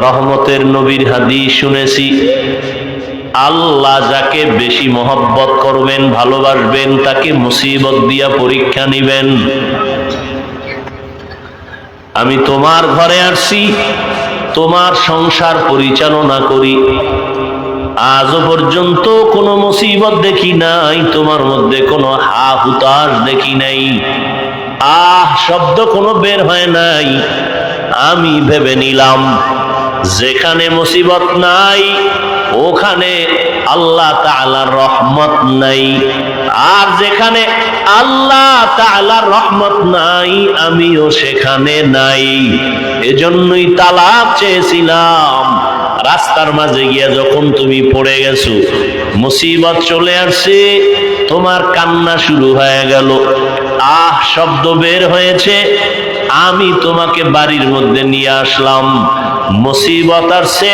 রহমতের নবীর হাদিস শুনেছি। আল্লাহ যাকে বেশি মহব্বত করবেন, ভালোবাসবেন, তাকে মুসিবত দিয়া পরীক্ষা নিবেন। আমি তোমার ঘরে আসছি, তোমার সংসার পরিচালনা করি। আজও পর্যন্ত কোনো মুসিবত দেখি নাই, তোমার মধ্যে কোনো হা হুতাশ দেখি নাই। আহ, শব্দ কোনো বের হয় নাই। আমি ভেবে নিলাম যেখানে মুসিবত নাই, ওখানে আল্লাহ তাআলার রহমত নাই। আর যেখানে আল্লাহ তাআলার রহমত নাই, আমিও সেখানে নাই। এজন্যই তালাক চেয়েছিলাম। রাস্তার মাঝে গিয়া যখন তুমি পড়ে গেছো, মুসিবত চলে আসছে, তোমার কান্না শুরু হয়ে গেল। আহ, শব্দ বের হয়েছে। আমি তোমাকে বাড়ির মধ্যে নিয়ে আসলাম। মুসিবত আসছে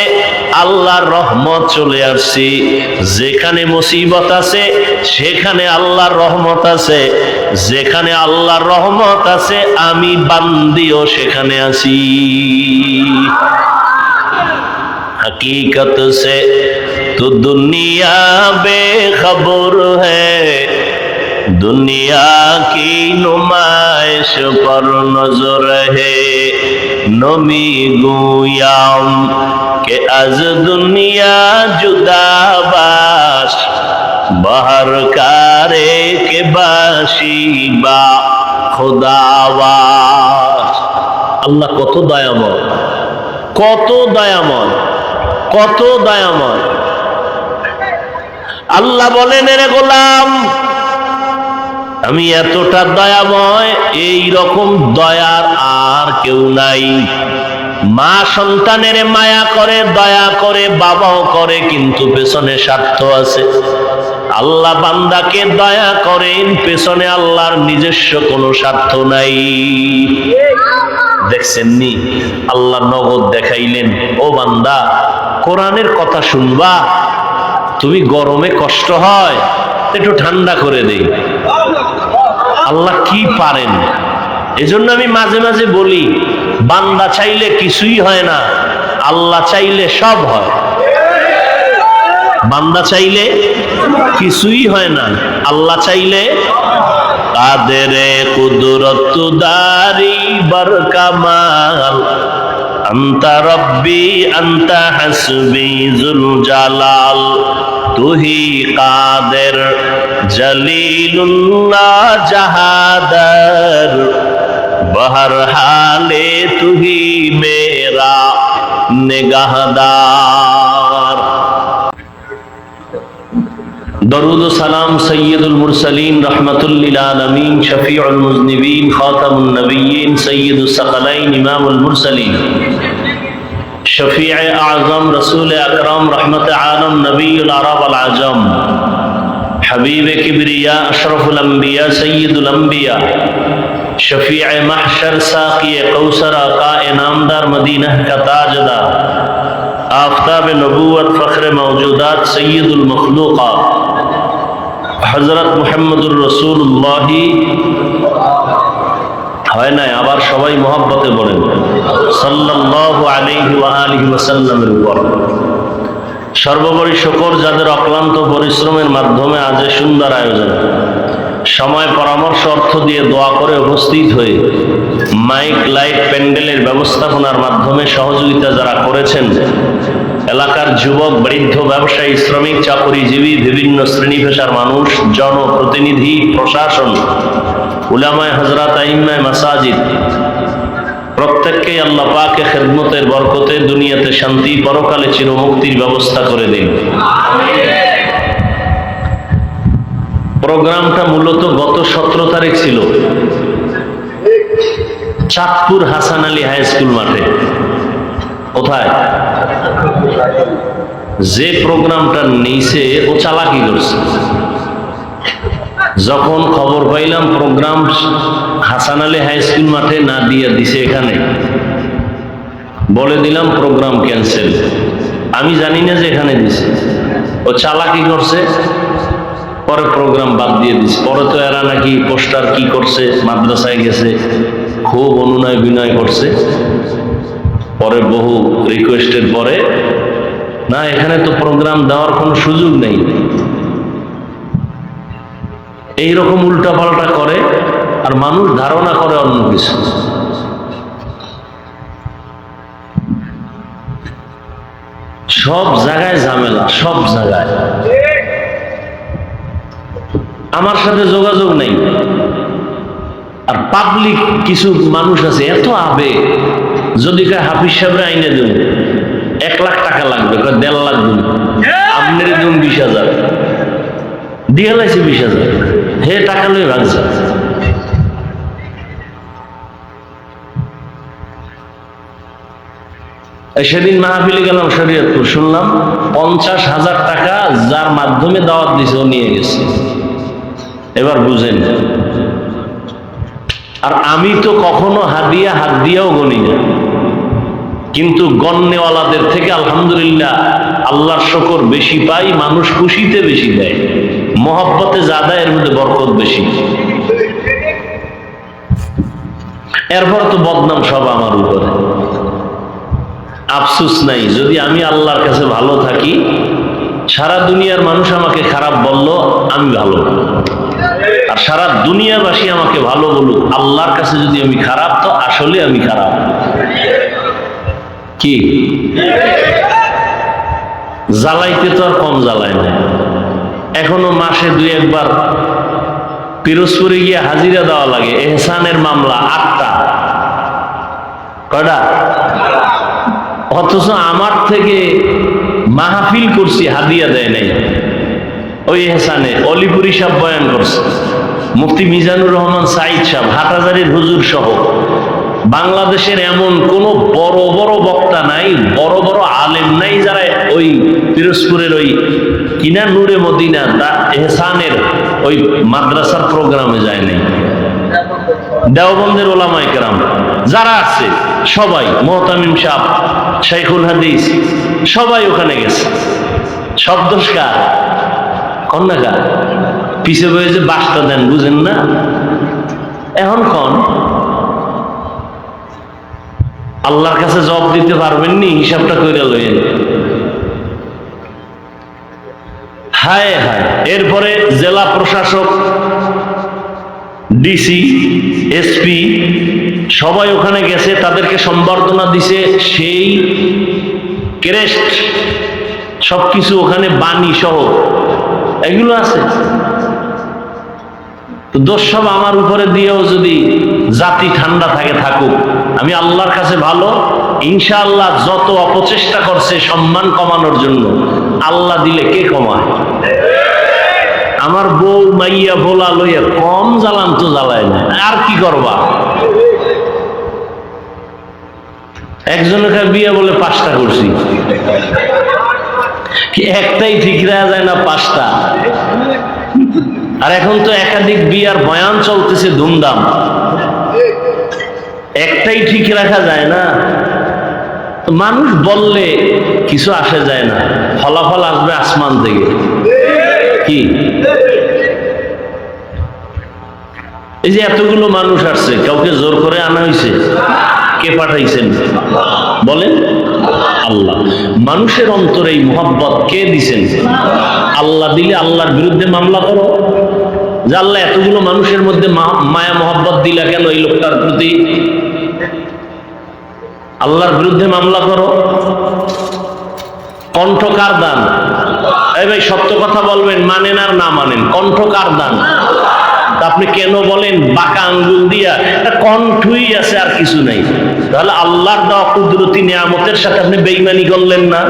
আল্লাহর রহমত চলে আসছে যেখানে মুসিবত আছে সেখানে আল্লাহর রহমত আছে যেখানে আল্লাহর রহমত আছে আমি বান্দিও সেখানে আছি हकीकत से तो दुनिया बेखबर है दुनिया की नुमाइश पर नजर है নমি গুয়াম কে আজ দুনিয়া জুদাবাস বহর কারে কে বাসিবা খোদাবাস আল্লাহ কত দয়াময় কত দয়াময় কত দয়াময়। আল্লাহ বলেন, এর গোলাম আমি এতটা দয়াময় এই রকম দয়ার আর কেউ নাই। মা সন্তানের মায়া করে, দয়া করে, বাবাও করে, কিন্তু পেছনে স্বার্থ আছে। আল্লাহ বান্দাকে দয়া করেন, পেছনে আল্লাহর নিজস্ব কোনো স্বার্থ নাই। দেখছেননি? আল্লাহ নগদ দেখাইলেন, ও বান্দা, কোরআনের কথা শুনবা? তুমি গরমে কষ্ট হয়, একটু ঠান্ডা করে দেই। আল্লাহ কি পারেন? এজন্য আমি মাঝে মাঝে বলি, বান্দা চাইলে কিছুই হয় না, আল্লাহ চাইলে সব হয়। বান্দা চাইলে কিছুই হয় না, আল্লাহ চাইলে কাদের কুদরত দারি বর কামাল আন্তা রব্বি, আন্তা হাসবি, জুল জালাল। تو ہی قادر جلیل اللہ جہادر۔ بہر حالے تو ہی میرا نگہدار۔ درود و سلام سید المرسلین، رحمت للعالمین، شفیع المذنبین، خاتم النبیین، سید السقلین امام المرسلین۔ شفیع اعظم رسول اکرم رحمت عالم نبی العرب العجم حبیب کبریا اشرف الانبیاء سید الانبیاء. شفیع محشر ساقی قوسر آقا انعامدار مدینہ کا تاجدہ آفتاب نبوت فخر موجودات سید المخلوقات. حضرت محمد الرسول اللہ হয় নাই, আবার সবাই মহব্বতে বলেন। সাল্লাল্লাহু উপর। সর্বোপরি শকর যাদের অক্লান্ত পরিশ্রমের মাধ্যমে আজ সুন্দর আয়োজন। সময় পরামর্শ অর্থ দিয়ে দোয়া করে উপস্থিত হয়ে মাইক, লাইট, প্যান্ডেলের ব্যবস্থাপনার মাধ্যমে সহযোগিতা যারা করেছেন, এলাকার যুবক, বৃদ্ধ, ব্যবসায়ী, শ্রমিক, চাকরিজীবী, বিভিন্ন শ্রেণি পেশার মানুষ, জনপ্রতিনিধি, প্রশাসন উলামায় হজরত আইম্মায় মাসাজিদ। প্রত্যেককেই আল্লাহ পাকে খেদমতের বরকতে দুনিয়াতে শান্তি, পরকালে চিরমুক্তির ব্যবস্থা করে দিন। প্রোগ্রামটা মূলত গত সতেরো তারিখ ছিল। চাঁদপুর হাসান আলী হাই স্কুল মাঠে। কোথায়? যে প্রোগ্রামটা নিয়েছে, ও চালাকি করছে। যখন খবর পাইলাম program Hasan Ali high school মাঠে না দিয়ে দিছে এখানে। বলে দিলাম প্রোগ্রাম ক্যান্সেল আমি জানি না যে এখানে দিছে। ও চালাকি করছে, পরে প্রোগ্রাম বাদ দিয়ে দিছে। পরে তো এরা নাকি পোস্টার কি করছে, মাদ্রাসায় গেছে, খুব অনুনয় বিনয় করছে। পরে বহু রিকোয়েস্টের পরে, না, এখানে তো প্রোগ্রাম দেওয়ার কোনো সুযোগ নেই। এইরকম উল্টাপাল্টা করে আর মানুষ ধারণা করে অন্য কিছু। সব জায়গায় ঝামেলা সব জায়গায়। আমার সাথে যোগাযোগ নেই। আর পাবলিক কিছু মানুষ আছে এত আবে যদি কয় হাফিজ সাহেবরা আইনে দেব এক লাখ টাকা লাগবে কয় দেড় লাখ দিন। আপনার দিন বিশ হাজার। দিয়ে লাইছে বিশ হাজার। হে টাকা লই ভাগছে সেদিন মাহফিলে গেলাম শরীয়তপুর, শুনলাম পঞ্চাশ হাজার টাকা যার মাধ্যমে দাওয়াত দিছে, ও নিয়ে গেছে। এবার বুঝেন। আর আমি তো কখনো হাত দিয়া হাত দিয়েও গনি না। কিন্তু গণ্যওয়ালাদের থেকে আলহামদুলিল্লাহ আল্লাহর শকর বেশি পাই, মানুষ খুশিতে বেশি দেয়। মহব্বতে জাদা এর মধ্যে বরকত বেশি। এরপর তো বদনাম সব আমার উপরে। আফসুস নাই, যদি আমি আল্লাহর কাছে ভালো থাকি, সারা দুনিয়ার মানুষ আমাকে খারাপ বলল, আমি ভালো। আর সারা দুনিয়াবাসী আমাকে ভালো বলুক, আল্লাহর কাছে যদি আমি খারাপ, তো আসলে আমি খারাপ। কি? জ্বালাইতে তো আর কম জ্বালায় না এখনও মাসে দুই একবার পিরোজপুরে গিয়ে হাজিরা দেওয়া লাগে। এহসানের মামলা আটটা। কয়টা? অথচ আমার থেকে মাহফিল করছি, হাদিয়া দেয় নাই। ওই এহসানে অলিপুরি সাহ বয়ান করছে। মুফতি মিজানুর রহমান সাইদ সাহ হাটাজারির হুজুর সহ। বাংলাদেশের এমন কোন বড় বড় বক্তা নাই, বড় বড় আলেম নাই যারা ওই পিরোজপুরের ওই কিনা নূরে মদিনা, তা এহসানের ওই মাদ্রাসার প্রোগ্রামে যায় নাই। দেওবন্দের ওলামাই কেরাম, যারা আছে, সবাই, মোহতামিম সাহ, শাইখুল হাদিস, সবাই ওখানে গেছে। সব দোষ কার? কন্যাকার পিছে বয়ে যে বাসটা দেন, বুঝেন না? এখন কন? আল্লাহর কাছে জবাব দিতে পারবেন নি হিসাবটা করে লইয়েন। হায় হায়, এরপরে জেলা প্রশাসক, ডিসি, এসপি, সবাই ওখানে গেছে, তাদেরকে সম্বর্ধনা দিছে, সেই ক্রেস্ট, সবকিছু ওখানে বাণী সহ। এগুলো আছে। তো দোষ সব আমার উপরে দিয়েও যদি জাতি ঠান্ডা থাকে, থাকুক। আমি আল্লাহর কাছে ভালো। ইনশাআল্লাহ যত অপচেষ্টা করছে সম্মান কমানোর জন্য, আল্লাহ দিলে কে কমায়? আমার বউ মাইয়া ভোলা লইয়া কম জ্বালান তো জ্বালায় না। আর কি করবা? একজনকে বিয়ে বলে পাঁচটা করছি। একটাই ঠিক রাখা যায় না পাঁচটা? আর এখন তো একাধিক বিয়ার বয়ান চলতেছে ধুমধাম। একটাই ঠিক রাখা যায় না, মানুষ বললে কিছু আসে যায় না, ফলাফল আসবে আসমান থেকে। কি? এই যে এতগুলো মানুষ আসছে, কাউকে জোর করে আনা হয়েছে কে পাঠাইছেন? বলেন। আল্লাহ। মানুষের অন্তরে এই মোহাব্বত কে দিছেন? আল্লাহ দিলে আল্লাহর বিরুদ্ধে মামলা করো। আল্লাহ এতগুলো মানুষের মধ্যে মায়া মোহাব্বত দিলা কেন এই লোকটার প্রতি? আল্লাহর বিরুদ্ধে মামলা করো। কণ্ঠ কার দান। এই ভাই, সত্য কথা বলবেন, মানেন আর না মানেন। কণ্ঠ কার দান আপনি কেন বলেন? বাঁকা আঙ্গুল দিয়া। কণ্ঠই আছে আর কিছু নাই। তাহলে আল্লাহর দেওয়া কুদরতি নিয়ামতের সাথে আপনি বেইমানি করলেন না?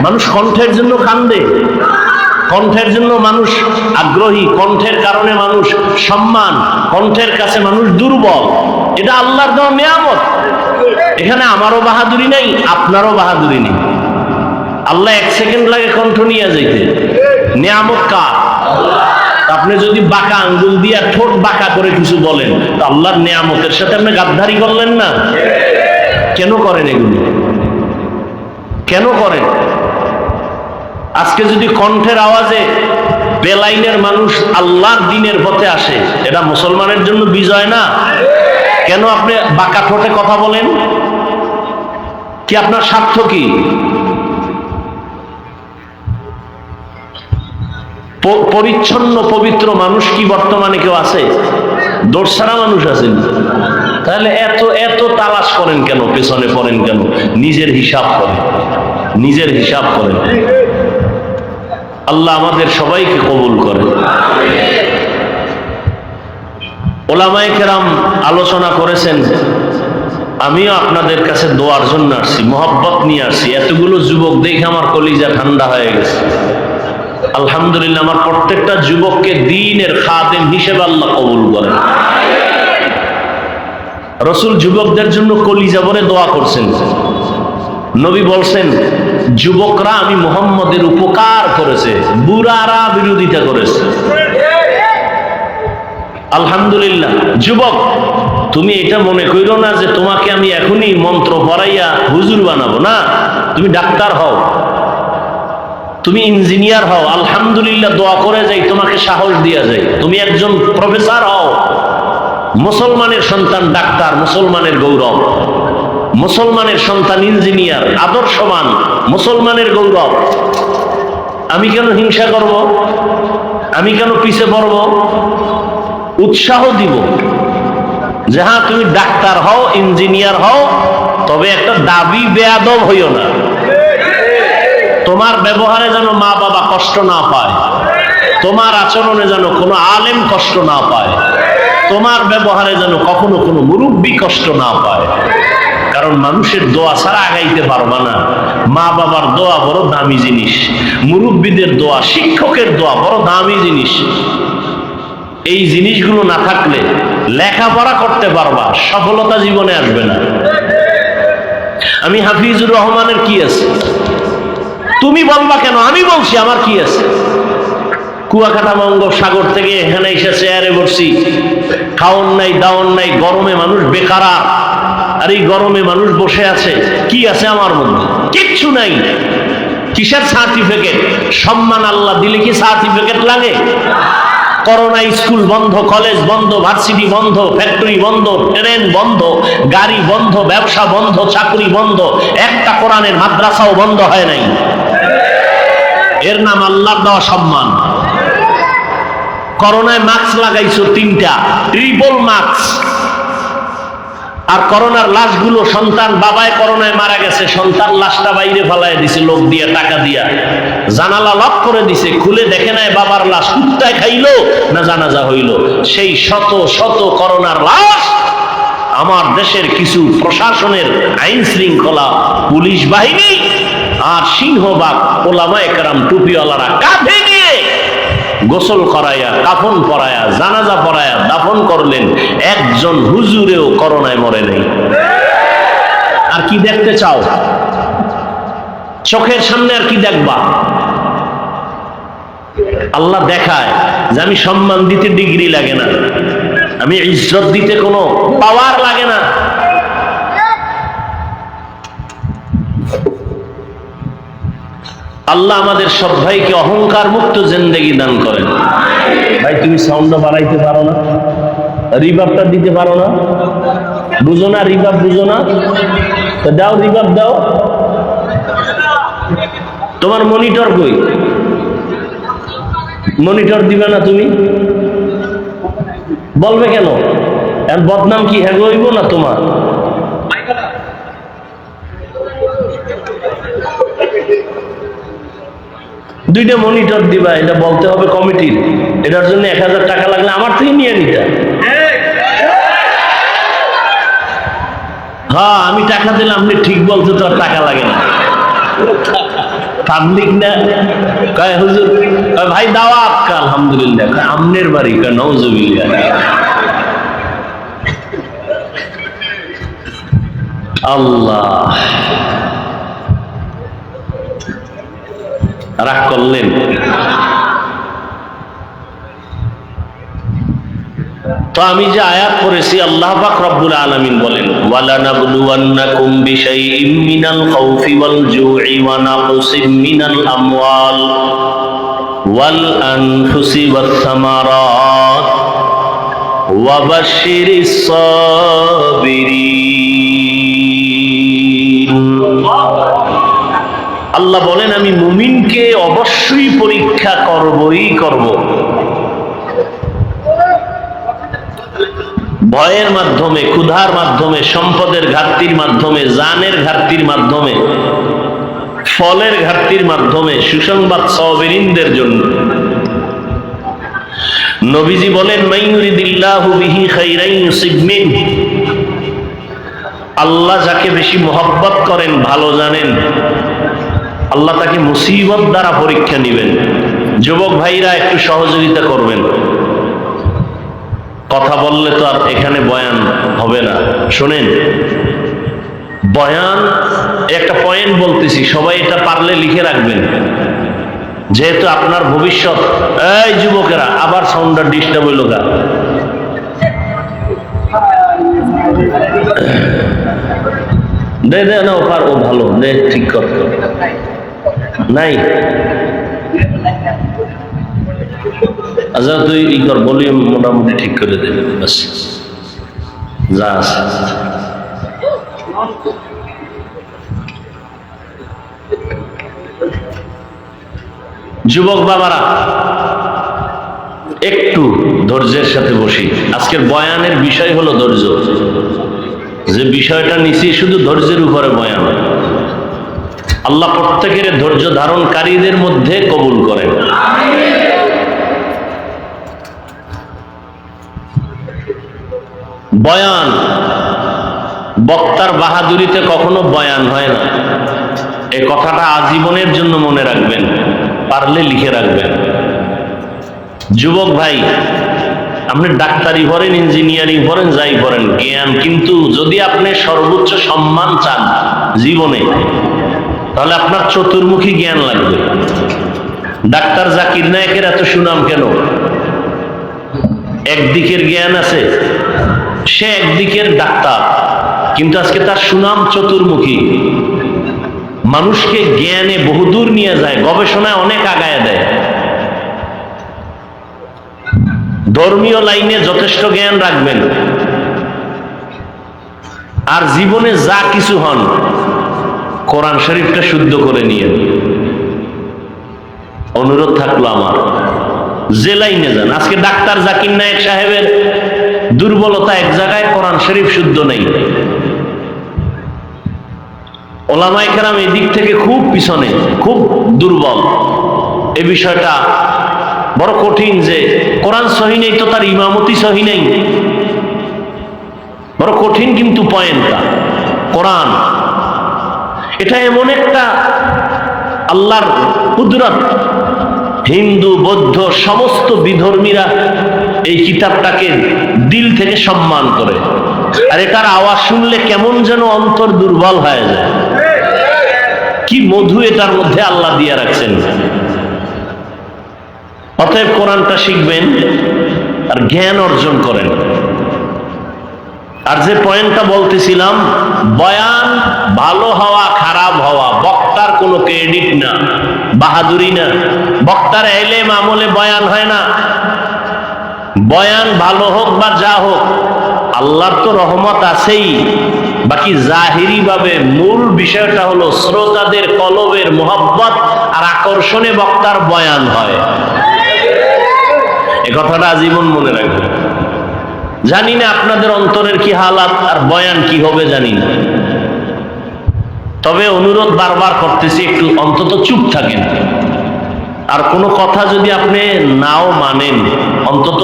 মানুষ কণ্ঠের জন্য কান্দে। কণ্ঠের জন্য মানুষ আগ্রহী, কণ্ঠের কারণে মানুষ সম্মান, কণ্ঠের কাছে মানুষ দুর্বল। এটা আল্লাহর দেওয়া নিয়ামত। এখানে আমারও বাহাদুরি নেই, আপনারও বাহাদুরি নেই। আল্লাহ এক সেকেন্ড লাগে কণ্ঠ নিয়ে যাইতে। নিয়ামত কার? আপনি যদি বাঁকা আঙ্গুল দিয়ে ঠোঁট বাঁকা করে কিছু বলেন, তো আল্লাহর নিয়ামতের সাথে আপনি গাদ্দারি করলেন না? কেন করেন এগুলো? কেন করেন? আজকে যদি কণ্ঠের আওয়াজে বেলাইনের মানুষ আল্লাহর দিনের পথে আসে, এটা মুসলমানের জন্য বিজয় না? কেন আপনি বাঁকা ঠোঁটে কথা বলেন? কি আপনার স্বার্থ কি? পরিচ্ছন্ন, পবিত্র মানুষ কি বর্তমানে কেউ আছে? দোরসারা মানুষ আছেন। তাহলে এত এত তালাশ করেন কেন? পেছনে পড়েন কেন? নিজের হিসাব করেন। নিজের হিসাব করেন। আল্লাহ আমাদের সবাইকে কবুল করেন ওলামায়ে কেরাম আলোচনা করেছেন, আমিও আপনাদের কাছে দোয়ার জন্য আসছি, মোহব্বত নিয়ে আসছি। এতগুলো যুবক দেখে আমার কলিজা ঠান্ডা হয়ে গেছে। আলহামদুলিল্লাহ, আমার প্রত্যেকটা যুবককে দিনের খাদেম হিসেবে আল্লাহ কবুল করেন রসুল যুবকদের জন্য কলিজা বলে দোয়া করছেন। নবী বলছেন যুবকরা আমি মোহাম্মদের উপকার করেছে, বুড়ারা বিরোধিতা করেছে। আলহামদুলিল্লাহ, যুবক, তুমি এটা মনে করো না যে তোমাকে আমি এখনই মন্ত্র পড়াইয়া হুজুর বানাবো, না? তুমি ডাক্তার হও। তুমি ইঞ্জিনিয়ার হও, আলহামদুলিল্লাহ দোয়া করে যাই, তোমাকে সাহস দিয়া যায় তুমি একজন প্রফেসর হও, মুসলমানের সন্তান ডাক্তার, মুসলমানের গৌরব। মুসলমানের সন্তান ইঞ্জিনিয়ার, আদর্শবান, মুসলমানের গৌরব। আমি কেন হিংসা করব? আমি কেন পিছে পড়ব? উৎসাহ দিব। যে হ্যাঁ তুমি ডাক্তার হও, ইঞ্জিনিয়ার হও, তবে একটা দাবি বেয়াদব হইও না। তোমার ব্যবহারে যেন মা বাবা কষ্ট না পায়। তোমার আচরণে যেন কোনো আলেম কষ্ট না পায়। তোমার ব্যবহারে যেন কখনো কোনো মুরব্বী কষ্ট না পায়। কারণ মানুষের দোয়া ছাড়া আগাইতে পারবা না। মা বাবার দোয়া বড় দামি জিনিস। মুরব্বীদের দোয়া, শিক্ষকের দোয়া বড় দামি জিনিস। এই জিনিসগুলো না থাকলে লেখাপড়া করতে পারবা, সফলতা জীবনে আসবে না। আমি হাফিজুর রহমানের কি আছে? তুমি বলবা কেন? আমি বলছি, আমার কি আছে? কুয়াকাটা মঙ্গ সাগর থেকে এখানে এসে চেয়ারে বসছি। খাওন নাই, দাওন নাই, গরমে মানুষ বেকারা। আর এই গরমে মানুষ বসে আছে। কি আছে আমার মধ্যে? কিচ্ছু নাই। কিসের সার্টিফিকেট সম্মান আল্লাহ দিলে কি সার্টিফিকেট লাগে? করোনা স্কুল বন্ধ কলেজ বন্ধ ভার্সিটি বন্ধ ফ্যাক্টরি বন্ধ ট্রেন বন্ধ, গাড়ি বন্ধ, ব্যবসা বন্ধ, চাকরি বন্ধ, একটা কোরআনের মাদ্রাসাও বন্ধ হয় নাই। এর নাম আল্লাহ দেওয়া সম্মান। করোনায় মাস্ক লাগাইছো তিনটা। ট্রিপল মাস্ক আর করোনার লাশগুলো সন্তান বাবায় করোনায় মারা গেছে, সন্তান লাশটা বাইরে ফেলায় দিছে, লোক দিয়ে, টাকা দিয়া। জানালা লক করে দিছে, খুলে দেখে নাই বাবার লাশ কুত্তায় খাইলো না জানাজা হইল। সেই শত শত করোনার লাশ আমার দেশের কিছু প্রশাসনের আইন শৃঙ্খলা পুলিশ বাহিনী আর সিংহবাগ ওলামা একরাম টুপিওয়ালারা কাঁধে নিয়ে গোসল করাইয়া কাফন পরায়া জানাজা পরায়া দাফন করলেন, একজন হুজুরেও করোনায় মরে নেই। আর কি দেখতে চাও? চোখের সামনে আর কি দেখবা? আল্লাহ দেখায় যে আমি সম্মান দিতে ডিগ্রি লাগে না। আমি ইজ্জত দিতে কোনো পাওয়ার লাগে না। আল্লাহ আমাদের সব ভাইকে অহংকার মুক্ত জিন্দেগি দান করেন। ভাই, তুমি সাউন্ড বাড়াইতে পারো না রিভাবটা দিতে পারো না। বুঝো না রিভাব বুঝো না। দাও রিভাব দাও। তোমার মনিটর কই? মনিটর দিবে না তুমি? বলবে কেন? বদনাম কি হ্যাঁ না তোমার? দুইটা মনিটর দিবা, এটা বলতে হবে কমিটির এটার জন্য এক হাজার টাকা লাগলে আমার থেকে নিয়ে নিতে। হ্যাঁ আমি টাকা দিলে আপনি ঠিক বলতে তো আর টাকা লাগে না। পাবলিক না। কয়, হুজুর ভাই, দাওয়াত কা আলহামদুলিল্লাহ আমনের বাড়ি, কয় নওজুবিল্লাহ আল্লাহ। রাগ করলেন। তো আমি যে আয়াত পড়েছি, আল্লাহ পাক রব্বুল বলেন ওয়ালা নাবলুওয়ান্নাকুম বিশাইইম মিনাল খাউফি ওয়াল জুই ওয়া মিনাল আমওয়াল ওয়াল আনফুসি ওয়াস সামারাত ওয়া বাশশিরিস সাবিরিন। আল্লাহ বলেন, আমি মুমিনকে অবশ্যই পরীক্ষা করবই করব। ভয়ের মাধ্যমে, ক্ষুধার মাধ্যমে, সম্পদের ঘাটতির মাধ্যমে, জানের ঘাটতির মাধ্যমে, ফলের ঘাটতির মাধ্যমে, সুসংবাদ সবেরিনদের জন্য। নবীজি বলেন আল্লাহ যাকে বেশি মোহাব্বত করেন, ভালো জানেন। আল্লাহ তাকে মুসিবত দ্বারা পরীক্ষা নেবেন। যুবক ভাইরা, একটু সহযোগিতা করবেন। কথা বললে তো আর এখানে বয়ান হবে না। শোনেন, বয়ান, একটা পয়েন্ট বলতেছি, সবাই এটা পারলে লিখে রাখবেন। যেহেতু আপনার ভবিষ্যৎ, এই যুবকেরা, আবার সাউন্ডার ডিস্টার্ব হইল গা। দে দে, না ও ভালো, দে, ঠিক কর। নাই। আচ্ছা তুই ই কর মোটামুটি ঠিক করে বাস। যা যুবক বাবারা, একটু ধৈর্যের সাথে বসি। আজকের বয়ানের বিষয় হলো ধৈর্য। যে বিষয়টা নিচে শুধু ধৈর্যের উপরে বয়ান। আল্লাহ প্রত্যেকের ধৈর্য ধারণকারীদের মধ্যে কবুল করেন। বয়ান। বক্তার বাহাদুরিতে কখনো বয়ান হয় না। এ কথাটা আজীবনের জন্য মনে রাখবেন, পারলে লিখে রাখবেন। যুবক ভাই, আপনি ডাক্তারি পড়েন ইঞ্জিনিয়ারিং পড়েন যাই পড়েন জ্ঞান, কিন্তু যদি আপনি সর্বোচ্চ সম্মান চান জীবনে তাহলে আপনার চতুর্মুখী জ্ঞান লাগবে। ডাক্তার জাকির নায়কের এত সুনাম কেন? একদিকের জ্ঞান আছে, সে একদিকের ডাক্তার, কিন্তু আজকে তার সুনাম চতুর্মুখী। মানুষকে জ্ঞানে বহুদূর নিয়ে যায়, গবেষণায় অনেক আগায় দেয়। ধর্মীয় লাইনে যথেষ্ট জ্ঞান রাখবেন। আর জীবনে যা কিছু হন কোরআন শরীফটা শুদ্ধ করে নিয়ে। অনুরোধ থাকল আমার। যে লাইনে যান, আজকে ডাক্তার জাকির নায়ক সাহেবের দুর্বলতা এক জায়গায়, কোরআন শরীফ শুদ্ধ নেই। ওলামাই এই দিক থেকে খুব পিছনে, খুব দুর্বল। এ বিষয়টা বড় কঠিন যে কোরআন সহি নেই তো তার ইমামতি সহি নেই। বড় কঠিন কিন্তু পয়েন্টটা। কোরআন এটা এমন একটা আল্লাহর কুদরত। হিন্দু, বৌদ্ধ, সমস্ত বিধর্মীরা এই কিতাবটাকে দিল থেকে সম্মান করে। আর এটার আওয়াজ শুনলে কেমন যেন অন্তর দুর্বল হয়ে যায়। কি মধু এটার মধ্যে আল্লাহ দিয়ে রাখছেন। অতএব কোরআনটা শিখবেন আর জ্ঞান অর্জন করেন। আর যে পয়েন্টটা বলতেছিলাম, বয়ান ভালো হওয়া খারাপ হওয়া, বক্তার কোনো ক্রেডিট না, বাহাদুরি না। বক্তার এলে আমলে বয়ান হয় না। বয়ান ভালো হোক বা যা হোক, আল্লাহর তো রহমত আছেই। বাকি জাহিরি ভাবে মূল বিষয়টা হলো শ্রোতাদের কলবের মোহাব্বত আর আকর্ষণে বক্তার বয়ান হয়। এ কথাটা আজীবন মনে রাখবেন। জানি না আপনাদের অন্তরের কি হালাত আর বয়ান কি হবে জানি না। তবে অনুরোধ বারবার করতেছি, একটু অন্তত চুপ থাকেন। আর কোনো কথা যদি আপনি নাও মানেন, অন্তত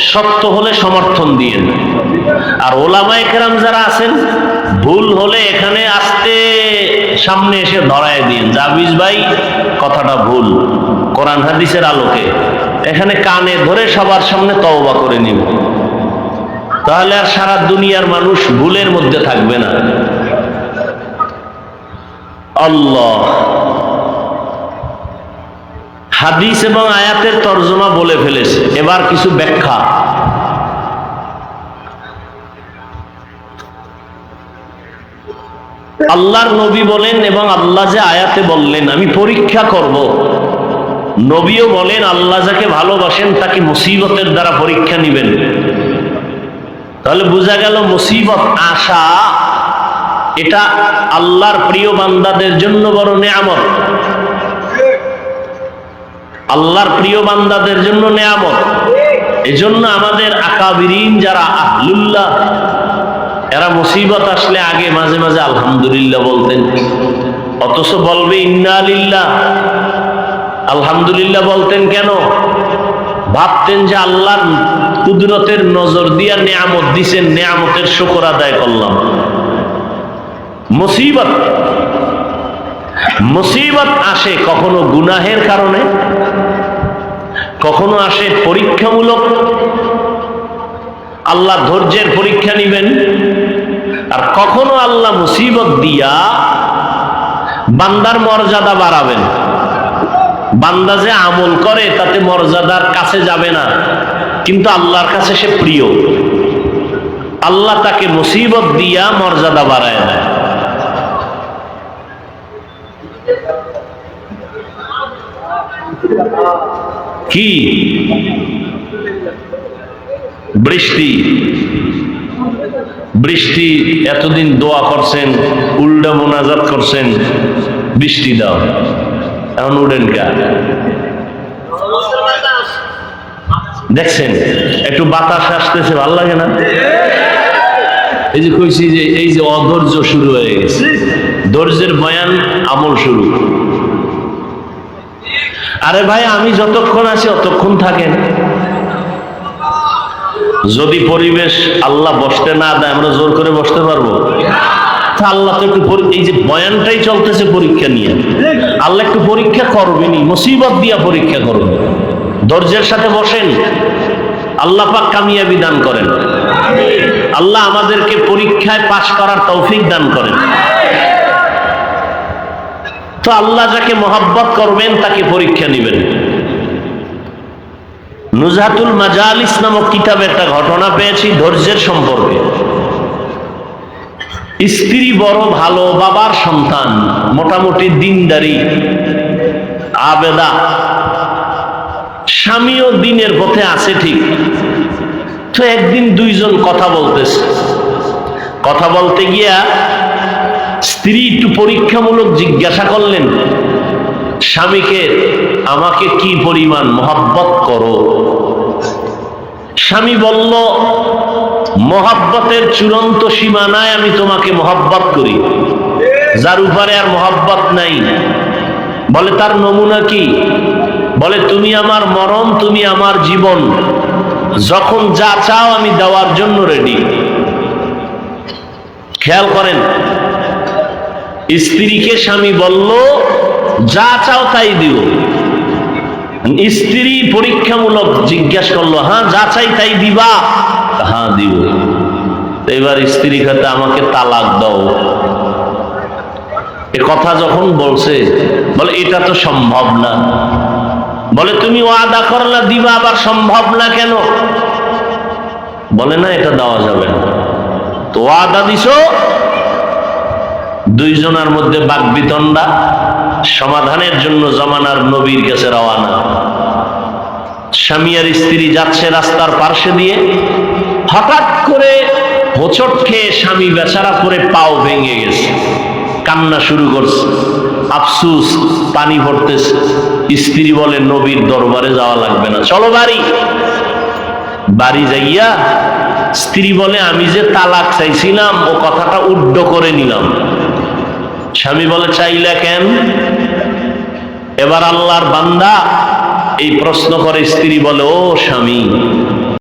সত্য হলে সমর্থন দিয়েন। আর ওলামায় কেরাম যারা আছেন, ভুল হলে এখানে আসতে সামনে এসে ধরায় দিন জাবিজ ভাই, কথাটা ভুল। কোরআন হাদিসের আলোকে। এখানে কানে ধরে সবার সামনে তওবা করে নিব। তাহলে আর সারা দুনিয়ার মানুষ ভুলের মধ্যে থাকবে না। আল্লাহ। হাদিস এবং আয়াতের তর্জমা বলে ফেলেছে। এবার কিছু ব্যাখ্যা। আল্লাহর নবী বলেন এবং আল্লাহ যে আয়াতে বললেন, আমি পরীক্ষা করব। নবীও বলেন, আল্লাহ যাকে ভালোবাসেন তাকে মুসিবতের দ্বারা পরীক্ষা নিবেন। তাহলে বোঝা গেল মুসিবত আসা এটা আল্লাহর প্রিয় বান্দাদের জন্য বড় নেয়ামত। আল্লাহর প্রিয় বান্দাদের জন্য নেয়ামত। এজন্য আমাদের আকাবিরিন যারা আহলুল্লাহ, এরা মুসিবত আসলে আগে মাঝে মাঝে আলহামদুলিল্লাহ বলতেন। অথচ বলবে ইন্না আলিল্লাহ আলহামদুলিল্লাহ বলতেন কেন? ভাবতেন যে আল্লাহর কুদরতের নজর দিয়া নেয়ামত দিছেন, নেয়ামতের শুকর আদায় করলাম। মুসিবত। মুসিবত আসে কখনো গুনাহের কারণে, কখনো আসে পরীক্ষামূলক। আল্লাহ ধৈর্যের পরীক্ষা নিবেন। আর কখনো আল্লাহ মুসিবত দিয়া বান্দার মর্যাদা বাড়াবেন। বান্দা যে আমল করে, তাতে মর্যাদার কাছে যাবে না। কিন্তু আল্লাহর কাছে সে প্রিয়। আল্লাহ তাকে মুসিবত দিয়া মর্যাদা বাড়ায় দেয়। কি? বৃষ্টি। বৃষ্টি, এতদিন দোয়া করছেন, উল্টা মোনাজাত করছেন, বৃষ্টি দাও। এখন উড়েন কা। দেখছেন? একটু বাতাস আসতেছে, ভালো লাগে না? এই যে কইছি যে, এই যে অধৈর্য শুরু হয়ে গেছে। ধৈর্যের বয়ান আমল শুরু। আরে ভাই, আমি যতক্ষণ আছি অতক্ষণ থাকেন। যদি পরিবেশ আল্লাহ বসতে না দেয়, আমরা জোর করে বসতে পারব? আল্লাহ তো একটু এই যে বয়ানটাই চলতেছে পরীক্ষা নিয়ে। আল্লাহ একটু পরীক্ষা করবেনি মুসিবত দিয়া পরীক্ষা করবে ধৈর্যের সাথে বসেন। আল্লাহ পাক কামিয়াবি দান করেন। আল্লাহ আমাদেরকে পরীক্ষায় পাশ করার তৌফিক দান করেন। তো আল্লাহ যাকে মহাব্বত করবেন, তাকে পরীক্ষা নেবেন। নুজাতুল মাজালিস নামক কিতাবে একটা ঘটনা পেয়েছি, ধৈর্যের সম্পর্কে। স্ত্রী বড় ভালো, বাবার সন্তান, মোটামুটি দিনদারি, আবেদা। স্বামীও দিনের পথে আছে ঠিক। তো একদিন দুইজন কথা বলতেছে। কথা বলতে গিয়া স্ত্রী একটু পরীক্ষামূলক জিজ্ঞাসা করলেন, স্বামীকে আমাকে কি পরিমাণ মহাব্বত করো? স্বামী বলল, মহাব্বতের চূড়ান্ত সীমানায় আমি তোমাকে মহাব্বত করি। যার উপরে আর মহাব্বত নাই। বলে, তার নমুনা কি? বলে, তুমি আমার মরণ, তুমি আমার জীবন। যখন যা চাও আমি দেওয়ার জন্য রেডি খেয়াল করেন স্ত্রীকে স্বামী বলল, যা চাও তাই দিও। স্ত্রী পরীক্ষামূলক জিজ্ঞেস করল হ্যাঁ যা চাই তাই দিবা? হ্যাঁ দিব এবার স্ত্রী খাতে, আমাকে তালাক দাও। এ কথা যখন বলছে, বলে, এটা তো সম্ভব না। বলে, তুমি ওয়াদা করলা, দিবা, আবার সম্ভব না কেন? বলে, না, এটা দেওয়া যাবে না। তো ওয়াদা দিছো? দুইজনের মধ্যে বাগবিতণ্ডা, সমাধানের জন্য জমানার নবীর কাছে রওয়ানা স্বামী আর স্ত্রী যাচ্ছে রাস্তার পার্শ্বে দিয়ে, হঠাৎ করে হোঁচট খেয়ে স্বামী বেচারা করে পাও ভেঙে গেছে। কান্না শুরু করছে। আফসুস, পানি পড়তেছে স্ত্রী বলে, নবীর দরবারে যাওয়া লাগবে না, চলো বাড়ি। বাড়ি যাইয়া স্ত্রী বলে, আমি যে তালাক চাইছিলাম, ও কথাটা উড্ড করে নিলাম। স্বামী বলে চাইলা কেন? এবার আল্লাহর বান্দা এই প্রশ্ন করে স্ত্রী বলে ও স্বামী